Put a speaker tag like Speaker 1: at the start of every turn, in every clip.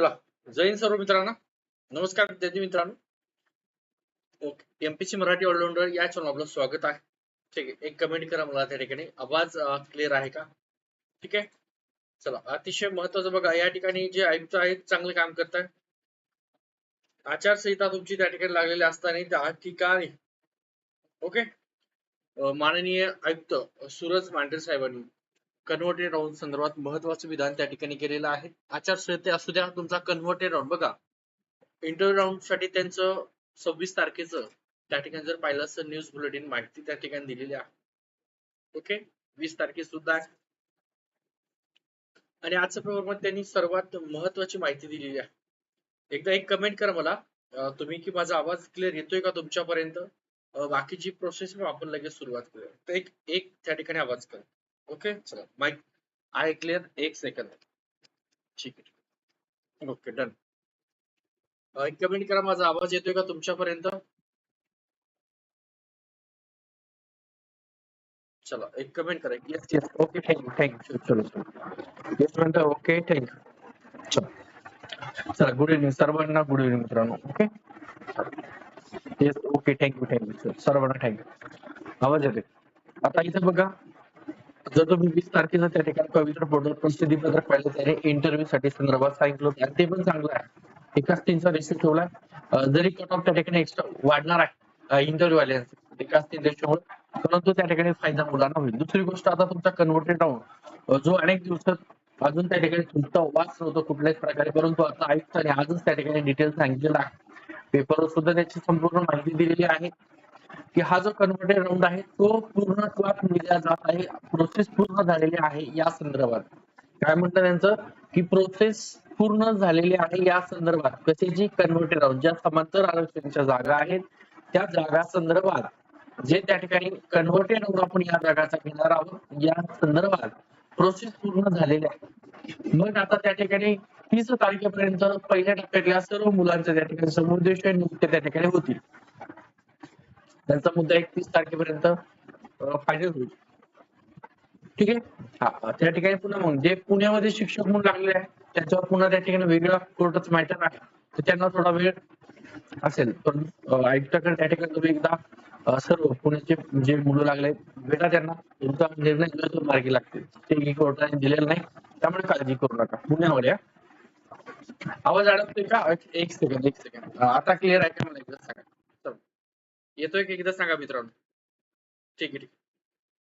Speaker 1: चला. जैन सर्व मित्रांना. नमस्कार विद्यार्थी मित्रांनो. ओके. एमपीसी मराठी ऑलराऊंडर या चॅनल आपलं स्वागत आहे. ठीक आहे. एक कमेंट करा मला त्या ठिकाणी. आवाज क्लिअर आहे का? ठीक आहे? चला. अतिशय महत्वाचं बघा या ठिकाणी जे आयुक्त आहेत चांगलं काम करतात आचारसंहिता तुमची त्या ठिकाणी लागलेली असताना त्या ठिकाणी. ओके? माननीय आयुक्त सूरज मांढरे साहेबांनी कन्व्हर्टेड राऊंड संदर्भात महत्वाचं विधान त्या ठिकाणी केलेलं आहे. आचारसंहिते असू द्या तुमचा कन्व्हर्टेड राऊंड बघा. इंटरव्ह्यू राऊंडसाठी त्यांचं सव्वीस तारखेचं त्या ठिकाणी जर पाहिलं असं न्यूज बुलेटिन माहिती त्या ठिकाणी दिलेली आहे. ओके वीस तारखे सुद्धा आहे. आणि आजच्या पेपरमध्ये त्यांनी सर्वात महत्वाची माहिती दिलेली आहे. एकदा एक कमेंट करा मला. तुम्ही की माझा आवाज क्लिअर येतोय का तुमच्यापर्यंत? बाकीची प्रोसेस आपण लगेच सुरुवात करूया तर एक एक त्या ठिकाणी आवाज करा. ओके चला माईक आहे क्लिअर एक सेकंद ठीक आहे ओके डन एक कमेंट करा माझा आवाज़ येतोय का तुमच्यापर्यंत? चला एक कमेंट करा yes yes okay thank you thank you चलो चलो. येस म्हणता ओके थँक्यू चला चला गुड इव्हनिंग सर्वांना गुड इव्हनिंग मित्रांनो okay yes okay thank you thank you सर्वांना थँक्यू आवाज़ येते आता इथे बघा. जर तुम्ही वीस तारखेला त्या ठिकाणी पवित्र पोर्टल प्रसिद्धी पत्रक पाहिलं त्याने इंटरव्ह्यू साठी संदर्भात सांगितलं होतं. ते पण चांगलं आहे. एकाच तीनचा रेशो ठेवलाय जरी कट ऑफ त्या ठिकाणी एक्स्ट्रा वाढणार आहे इंटरव्ह्यू वाल्यांचे एकाच तीन रेशोमुळे परंतु त्या ठिकाणी फायदा मुलांना होईल. दुसरी गोष्ट आता तुमचा कन्व्हर्टेड राहून जो अनेक दिवसात अजून त्या ठिकाणी तुमचा वाच नव्हतो कुठल्याच प्रकारे परंतु आता आयुक्तांनी आजच त्या ठिकाणी डिटेल सांगितलेला आहे. पेपरवर सुद्धा त्याची संपूर्ण माहिती दिलेली आहे. की हा जो कन्व्हर्टेड राऊंड आहे तो पूर्णत्वात दिला जात आहे प्रोसेस पूर्ण झालेली आहे या संदर्भात. काय म्हणतात त्यांचं? की प्रोसेस पूर्ण झालेली आहे या संदर्भात. कशाची कन्व्हर्टेड राऊंड ज्या समांतर आरक्षणाच्या जागा आहेत त्या जागा संदर्भात जे त्या ठिकाणी कन्व्हर्टेड राऊंड आपण या जागाचा घेणार आहोत या संदर्भात प्रोसेस पूर्ण झालेली आहे. मग आता त्या ठिकाणी तीस तारखेपर्यंत पहिल्या टप्प्यातल्या सर्व मुलांच्या त्या ठिकाणी समुद्देश नियुक्त त्या ठिकाणी होतील. त्यांचा मुद्दा एकतीस तारखेपर्यंत फायनल होईल. ठीक आहे? हा त्या ठिकाणी पुन्हा मग जे पुण्यामध्ये शिक्षक म्हणून लागले आहे त्याच्यावर पुन्हा त्या ठिकाणी वेगळा कोर्टच मॅटर आहे. तर त्यांना थोडा वेळ असेल पण आयुक्ताकडे त्या ठिकाणी तुम्ही एकदा सर्व पुण्याचे जे मुलं लागले भेटा त्यांना. तुमचा निर्णय जो मार्गी लागतील. ते कोर्टाने दिलेला नाही त्यामुळे काळजी करू नका. पुण्यामध्ये आवाज अडकतोय का? एक सेकंड एक सेकंड आता क्लिअर आहे का मला? एकदा सांगा येतोय की? एकदा सांगा मित्रांनो. ठीक आहे ठीक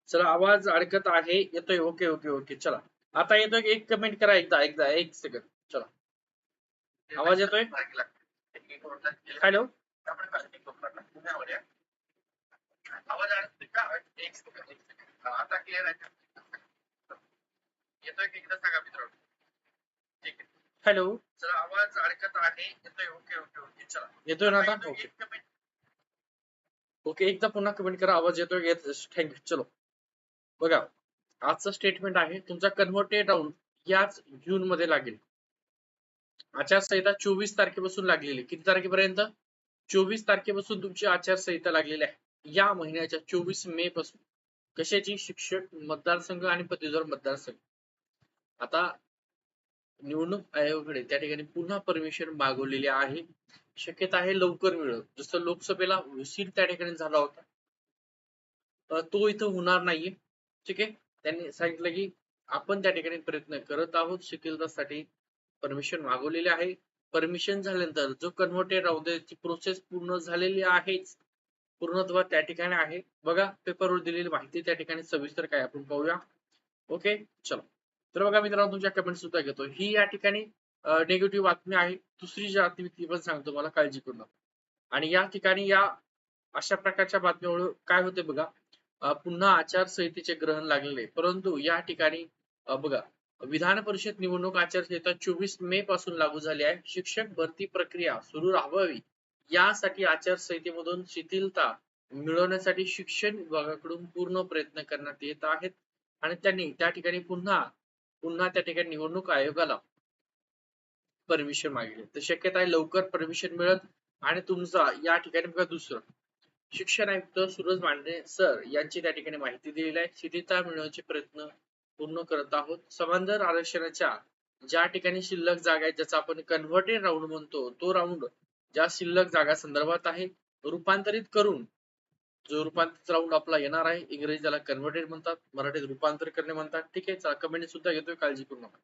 Speaker 1: चला आवाज़ अडकत आहे. येतोय ओके ओके ओके. चला. आता येतोय एक कमेंट करा एकदा एकदा एक सेकंड चला. आवाज़ येतोय? हॅलो आवाज़ आता क्लिअर आहे येतोय की एकदा सांगा मित्रांनो ठीक आहे हॅलो चला आवाज़ अडकत आहे. येतोय ओके ओके ओके. चला. येतोय ना आता? ओके. ओके एकदा पुन्हा कमेंट करा आवाज येतोय थँक्यू चलो. बघा आजचं स्टेटमेंट आहे तुमचा कन्व्हर्टेड राऊंड याच जून मध्ये लागेल. आचारसंहिता चोवीस तारखेपासून लागलेली किती तारखेपर्यंत? चोवीस तारखेपासून तुमची आचारसंहिता लागलेली आहे. या महिन्याच्या चोवीस मे पासून. कशाची? शिक्षक मतदारसंघ आणि पदवीधर मतदारसंघ. आता निवडणूक आयोगाकडे त्या ठिकाणी पुन्हा परमिशन मागवलेली आहे. शक्यता आहे लवकर मिळत जसं लोकसभेला उशीर त्या ठिकाणी झाला होता. तो इथं होणार नाहीये. ठीक आहे? त्यांनी सांगितलं की आपण त्या ठिकाणी प्रयत्न करत आहोत. शिकिलदासाठी परमिशन मागवलेले आहे. परमिशन झाल्यानंतर जो कन्व्हर्टेड राहू त्याची प्रोसेस पूर्ण झालेली आहेच. पूर्णत्व त्या ठिकाणी आहे. बघा पेपरवर दिलेली माहिती त्या ठिकाणी सविस्तर काय आपण पाहूया. ओके चलो. तर बघा मित्रांनो तुमच्या कमेंट सुद्धा घेतो. ही या ठिकाणी नेगेटिव्ह बातमी आहे. दुसरी जी बातमी ती पण सांगतो मला काळजी करू नका. आणि या ठिकाणी या अशा प्रकारच्या बातमीमुळे काय होते बघा पुन्हा आचारसंहितेचे ग्रहण लागलेले परंतु या ठिकाणी बघा विधान परिषद निवडणूक आचारसंहिता चोवीस मे पासून लागू झाली आहे. शिक्षक भरती प्रक्रिया सुरू राहावी यासाठी आचारसंहितेमधून शिथिलता मिळवण्यासाठी शिक्षण विभागाकडून पूर्ण प्रयत्न करण्यात येत आहेत. आणि त्यांनी त्या ठिकाणी पुन्हा पुन्हा त्या ठिकाणी निवडणूक आयोगाला परमिशन मागितले. तर शक्यता आहे लवकर परमिशन मिळत आणि तुमचा या ठिकाणी बघा दुसरं. शिक्षण आयुक्त सूरज मांडे सर यांची त्या ठिकाणी माहिती दिलेली आहे. शिथिलता मिळवण्याचे प्रयत्न पूर्ण करत आहोत. समांतर आरक्षणाच्या ज्या ठिकाणी शिल्लक जागा आहेत ज्याचा आपण कन्व्हर्टेड राऊंड म्हणतो तो राऊंड ज्या शिल्लक जागा संदर्भात आहे रूपांतरित करून जो रूपांतरित राऊंड आपला येणार आहे इंग्रजी त्याला कन्व्हर्टेड म्हणतात मराठीत रूपांतर करणे म्हणतात. ठीक आहे चला कमेंट सुद्धा घेतोय काळजी करू नका.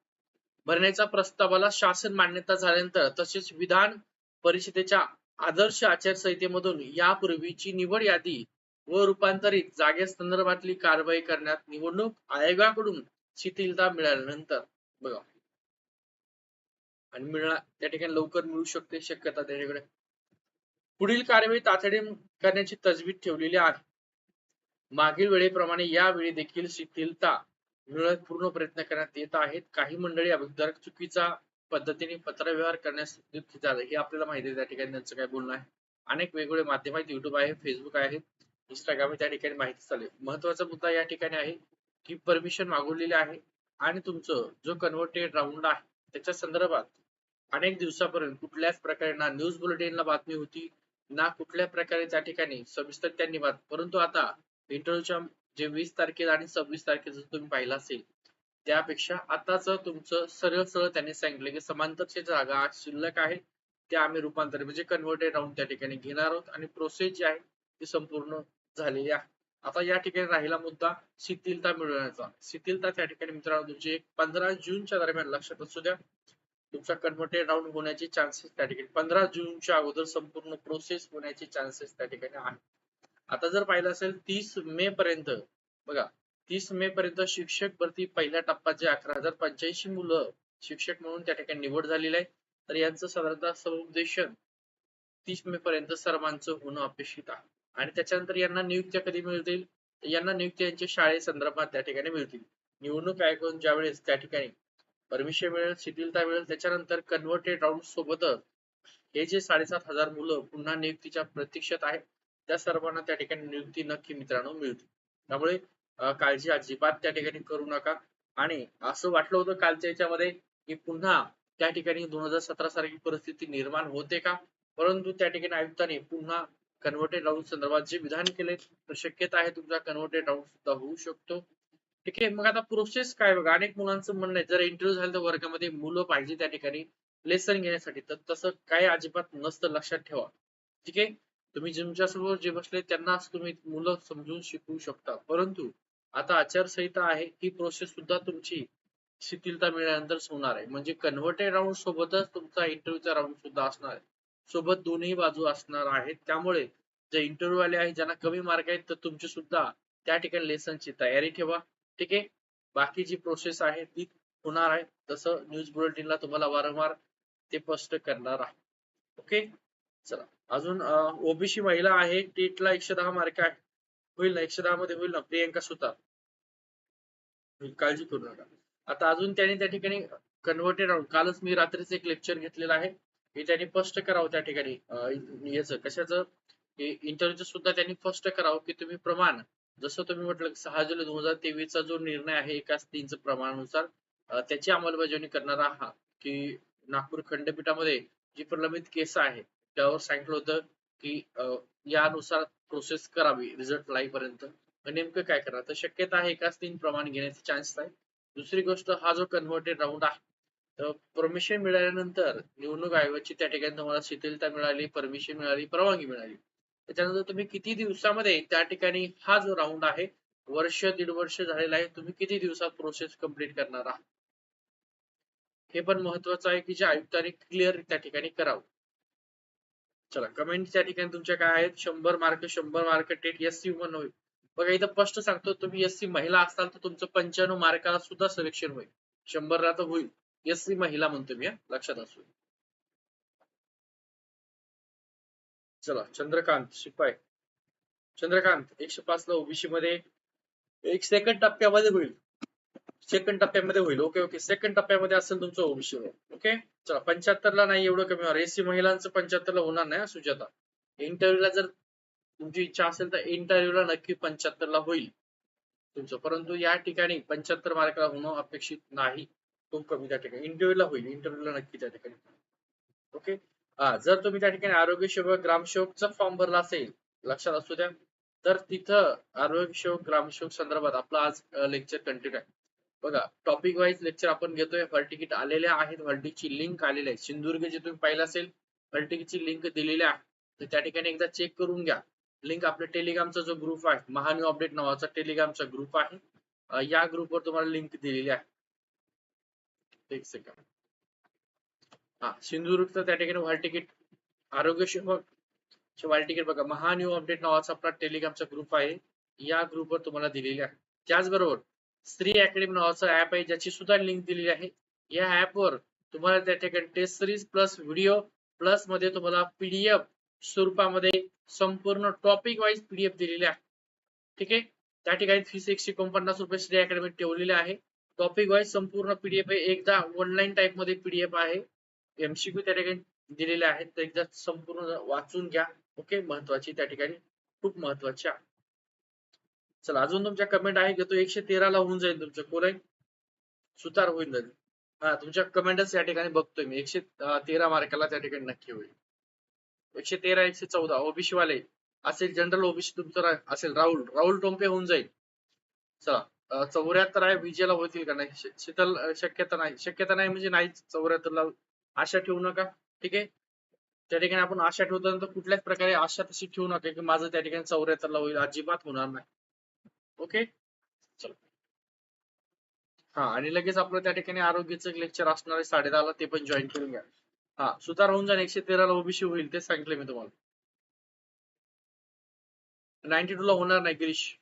Speaker 1: भरण्याच्या प्रस्तावाला शासन मान्यता झाल्यानंतर तसेच विधान परिषदेच्या आदर्श आचारसंहितेमधून यापूर्वीची निवड यादी व रूपांतरित जागेसंदर्भातली कारवाई करण्यात निवडणूक आयोगाकडून शिथिलता मिळाल्यानंतर बघा. आणि मिळणार त्या ठिकाणी लवकर मिळू शकते शक्यता त्याच्याकडे पुढील कारवाई तातडीने करण्याची तजवीज ठेवलेली आहे. मागील वेळेप्रमाणे यावेळी देखील शिथिलता मिळत पूर्ण प्रयत्न करण्यात येत आहेत. काही मंडळी अभिभाषक चुकीचा पद्धतीने पत्रव्यवहार करण्यास उद्युक्त झाले. हे आपल्याला माहिती आहे. त्या ठिकाणी त्यांचं काय बोलणं आहे. अनेक वेगवेगळे माध्यम आहेत. युट्यूब आहे फेसबुक आहे इंस्टाग्राम आहे. त्या ठिकाणी माहिती चालेल. महत्त्वाचा मुद्दा या ठिकाणी आहे की परमिशन मागवलेली आहे आणि तुमचं जो कन्व्हर्टेड राऊंड आहे त्याच्या संदर्भात अनेक दिवसापर्यंत कुठल्याच प्रकारे ना न्यूज बुलेटिनला बातमी होती ना कुठल्या प्रकारे त्या ठिकाणी सविस्तर त्यांनी बात परंतु आता इंटरव्ह्यूच्या जे वीस तारखेला आणि सव्वीस तारखेचं तुम्ही पाहिलं असेल त्यापेक्षा आताच तुमचं सरळ सरळ त्यांनी सांगितलं की समांतरच्या जागा आज शिल्लक आहे त्या आम्ही रूपांतर म्हणजे कन्व्हर्टेड राऊंड त्या ठिकाणी घेणार आहोत आणि प्रोसेस जी आहे ती संपूर्ण झालेली आहे. आता या ठिकाणी राहिला मुद्दा शिथिलता मिळवण्याचा. शिथिलता त्या ठिकाणी मित्रांनो तुमची एक पंधरा जूनच्या दरम्यान लक्षात असू द्या. तुमचा कन्व्हर्टेड राऊंड होण्याचे चान्सेस त्या ठिकाणी. पंधरा जूनच्या अगोदर संपूर्ण प्रोसेस होण्याचे चान्सेस त्या ठिकाणी आहे आता जर पाहिलं असेल तीस मे पर्यंत बघा तीस मे पर्यंत शिक्षक भरती पहिल्या टप्प्यात जे अकरा हजार पंच्याऐंशी मुलं शिक्षक म्हणून त्या ठिकाणी निवड झालेली आहे. तर यांचं साधारणतः समुपदेशन तीस मे पर्यंत सर्वांचं होणं अपेक्षित आहे. आणि त्याच्यानंतर यांना नियुक्त्या कधी मिळतील? यांना नियुक्त्या यांच्या शाळेसंदर्भात त्या ठिकाणी मिळतील. निवडणूक आयोग ज्यावेळेस त्या ठिकाणी परमिशन मिळेल शिथिलता मिळेल त्याच्यानंतर कन्व्हर्टेड राऊंड सोबतच हे जे साडेसात हजार मुलं पुन्हा नियुक्तीच्या प्रतीक्षेत आहेत त्या सर्वांना त्या ठिकाणी नियुक्ती नक्की मित्रांनो मिळते त्यामुळे काळजी अजिबात त्या ठिकाणी करू नका. आणि असं वाटलं होतं कालच्या याच्यामध्ये की पुन्हा त्या ठिकाणी दोन हजार सतरा सारखी परिस्थिती निर्माण होते का? परंतु त्या ठिकाणी आयुक्तांनी पुन्हा कन्व्हर्टेड राऊंड संदर्भात जे विधान केले तर शक्यता आहे तुमचा कन्व्हर्टेड राऊंड सुद्धा होऊ शकतो. ठीक आहे मग आता प्रोसेस काय बघा अनेक मुलांचं म्हणणं आहे जर इंटरव्ह्यू झाला तर वर्गामध्ये मुलं पाहिजे त्या ठिकाणी लेसन घेण्यासाठी. तर तसं काय अजिबात नसतं लक्षात ठेवा. ठीक आहे? तुम्ही तुमच्यासमोर जे बसले त्यांना तुम्ही मुलं समजून शिकवू शकता. परंतु आता आचारसंहिता आहे ही प्रोसेस सुद्धा तुमची शिथिलता मिळाल्यानंतर होणार आहे. म्हणजे कन्व्हर्टेड राऊंड सोबतच तुमचा इंटरव्ह्यूचा राऊंड सुद्धा असणार आहे. सोबत दोन्ही बाजू असणार आहेत. त्यामुळे जे इंटरव्ह्यू आले आहेत ज्यांना कमी मार्क आहेत तर तुमची सुद्धा त्या ठिकाणी लेसनची तयारी ठेवा. ठीक आहे? बाकी जी प्रोसेस आहे ती होणार आहे. तसं न्यूज बुलेटिनला तुम्हाला वारंवार ते स्पष्ट करणार आहे. ओके चला. अजून ओबीसी महिला आहे. टेटला एकशे दहा मार्क आहे. होईल ना? एकशे दहा मध्ये होईल ना? प्रियंका सुतार. काळजी करू नका. आता अजून त्यांनी त्या ठिकाणी कन्व्हर्टेड राहून कालच मी रात्रीच एक लेक्चर घेतलेलं आहे. हे त्यांनी स्पष्ट करावं त्या ठिकाणी. याच कशाचं? इंटरव्ह्यूचं सुद्धा त्यांनी स्पष्ट करावं की तुम्ही प्रमाण. जसं तुम्ही म्हटलं सहा जुलै दोन हजार तेवीस चा जो निर्णय आहे एकाच तीनच प्रमाणानुसार त्याची अंमलबजावणी करणारा हा की नागपूर खंडपीठामध्ये जी प्रलंबित केस आहे त्यावर सांगितलं होतं की यानुसार प्रोसेस करावी रिझल्ट लाईव्ह पर्यंत नेमकं काय करा तर शक्यता आहे एकाच तीन प्रमाण घेण्याचे चान्स आहे दुसरी गोष्ट हा जो कन्व्हर्टेड राऊंड आहे तर परमिशन मिळाल्यानंतर निवडणूक आयोगाची त्या ठिकाणी तुम्हाला शिथिलता मिळाली परमिशन मिळाली परवानगी मिळाली. त्याच्यानंतर तुम्ही किती दिवसामध्ये त्या ठिकाणी हा जो राऊंड आहे वर्ष दीड वर्ष झालेला आहे तुम्ही किती दिवसात प्रोसेस कंप्लीट करणार आहात? हे पण महत्वाचं आहे की जे आयुक्तांनी क्लिअर त्या ठिकाणी करावं. चला कमेंट त्या ठिकाणी तुमच्या काय आहेत? शंभर मार्क शंभर mark TET S C woman होईल. बघा इथं स्पष्ट सांगतो तुम्ही एस सी महिला असाल तर तुमचं पंच्याण्णव मार्काला सुद्धा सिलेक्शन होईल. शंभरला तर होईल. एस सी महिला म्हणतो मी लक्षात असू चला चंद्रकांत शिपाई. चंद्रकांत एकशे पाच ला ओबीसी मध्ये एक सेकंड टप्प्यामध्ये होईल. सेकंड टप्प्यामध्ये होईल. ओके ओके सेकंड टप्प्यामध्ये असेल तुमचं ओबीसी ओके चला पंच्याहत्तर ला नाही एवढं कमी होणार. एसी महिलांचं पंच्याहत्तर ला होणार नाही सुजाता. इंटरव्ह्यूला जर तुमची इच्छा असेल तर इंटरव्ह्यूला नक्की पंच्याहत्तर ला होईल. तुमचं. परंतु या ठिकाणी पंच्याहत्तर मार्काला होणं अपेक्षित नाही. खूप कमी त्या ठिकाणी. इंटरव्ह्यूला होईल. इंटरव्ह्यूला नक्की त्या ठिकाणी. ओके जर तुम्ही त्या ठिकाणी आरोग्य सेवक ग्रामसेवकचा फॉर्म भरला असेल लक्षात असू द्या तर तिथं आरोग्य सेवक ग्रामसेवक संदर्भात आपला आज लेक्चर कंटिन्यू आहे. बघा टॉपिक वाईज लेक्चर आपण घेतोय हॉल तिकीट आलेले आहेत हॉल ची लिंक आलेली आहे. सिंधुदुर्ग जे तुम्ही पाहिलं असेल हॉल ची लिंक दिलेली आहे. तर त्या ठिकाणी एकदा चेक करून घ्या. लिंक आपल्या टेलिग्रामचा जो ग्रुप आहे महान्यू अपडेट नावाचा टेलिग्रामचा ग्रुप आहे. या ग्रुपवर तुम्हाला लिंक दिलेली आहे. एक सेकंड हा सिंधुदुर्गचं त्या ठिकाणी हॉल तिकीट आरोग्य सेवक हॉल तिकीट बघा महान्यू अपडेट नावाचा आपला टेलिग्रामचा ग्रुप आहे. या ग्रुपवर तुम्हाला दिलेली आहे. त्याचबरोबर स्त्री अकॅडमी नावाचं ऍप आहे ज्याची सुद्धा लिंक दिलेली आहे. या ऍपवर तुम्हाला त्या ठिकाणी टेस्ट सिरीज प्लस व्हिडिओ प्लसमध्ये तुम्हाला पीडीएफ स्वरूपामध्ये संपूर्ण टॉपिक वाईज पीडीएफ दिलेले आहे. ठीक आहे? त्या ठिकाणी फीस एकशे एकोणपन्नास रुपये श्री अकॅडमी ठेवलेले आहे. टॉपिक वाईज संपूर्ण पीडीएफ आहे एकदा ऑनलाईन टाईपमध्ये पीडीएफ आहे. एमसीक्यू त्या ठिकाणी दिलेले आहेत. तर एकदा संपूर्ण वाचून घ्या. ओके महत्वाची त्या ठिकाणी खूप महत्वाची आहे. चला अजून तुमच्या कमेंट आहे घेतो एकशे तेराला होऊन जाईल तुमचं कोण सुतार होईल जाईल. हा तुमच्या कमेंटच या ठिकाणी बघतोय मी. एकशे तेरा मार्काला त्या ठिकाणी नक्की होईल. एकशे तेरा एकशे चौदा ओबीसी वाले. असेल जनरल ओबीसी तुमचं असेल राहुल. राहुल टोंपे होऊन जाईल. चला चौऱ्याहत्तर आहे. विजयला होतील का नाही? शीतल शक्यता नाही. शक्यता नाही म्हणजे नाही चौऱ्याहत्तर ला आशा ठेवू नका ठीक आहे? त्या ठिकाणी आपण आशा ठेवतो तर कुठल्याच प्रकारे आशा तशी ठेवू नका की माझं त्या ठिकाणी चौऱ्याहत्तर ला होईल अजिबात होणार नाही. ओके? चला. हा आणि लगेच आपलं त्या ठिकाणी आरोग्याचं एक लेक्चर असणार आहे साडे ला ते पण जॉईन करून घ्या. हा सुतार होऊन जाईल एकशे तेराला ओबीसी होईल ते सांगितलं मी तुम्हाला. नाईन्टी टू ला होणार नाही गिरीश.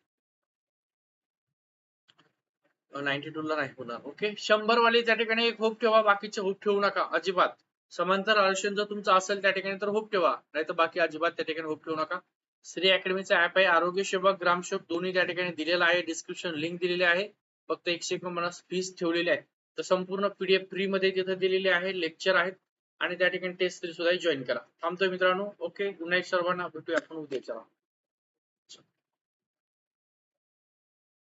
Speaker 1: नाईन्टी टू ला नाही होणार. ओके शंभर वाले त्या ठिकाणी एक होप ठेवा बाकीचे होप ठेवू नका. अजिबात. समांतर आरक्षण जर तुमचं असेल त्या ठिकाणी तर होप ठेवा. नाही तर बाकी अजिबात त्या ठिकाणी होप ठेवू नका. श्री अकॅडमीचा ऍप आहे आरोग्य सेवक ग्रामसेवक दोन्ही त्या ठिकाणी दिलेला आहे. डिस्क्रिप्शन लिंक दिलेली आहे. फक्त एकशे एकोणपन्नास फीस ठेवलेली आहे तर संपूर्ण पीडीएफ फ्री मध्ये तिथे दिलेले आहे लेक्चर आहेत. आणि त्या ठिकाणी टेस्ट तरी सुद्धा जॉईन करा. थांबतोय मित्रांनो. ओके गुड नाईट सर्वांना. भेटूया आपण उद्याच्या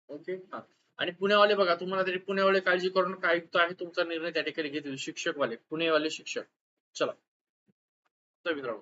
Speaker 1: ओके हा. आणि पुण्यावाले बघा तुम्हाला तरी पुण्यावाले काळजी करून काय आयुक्त आहे तुमचा निर्णय त्या ठिकाणी घेतील शिक्षकवाले पुणेवाले शिक्षक. चला. तर मित्रांनो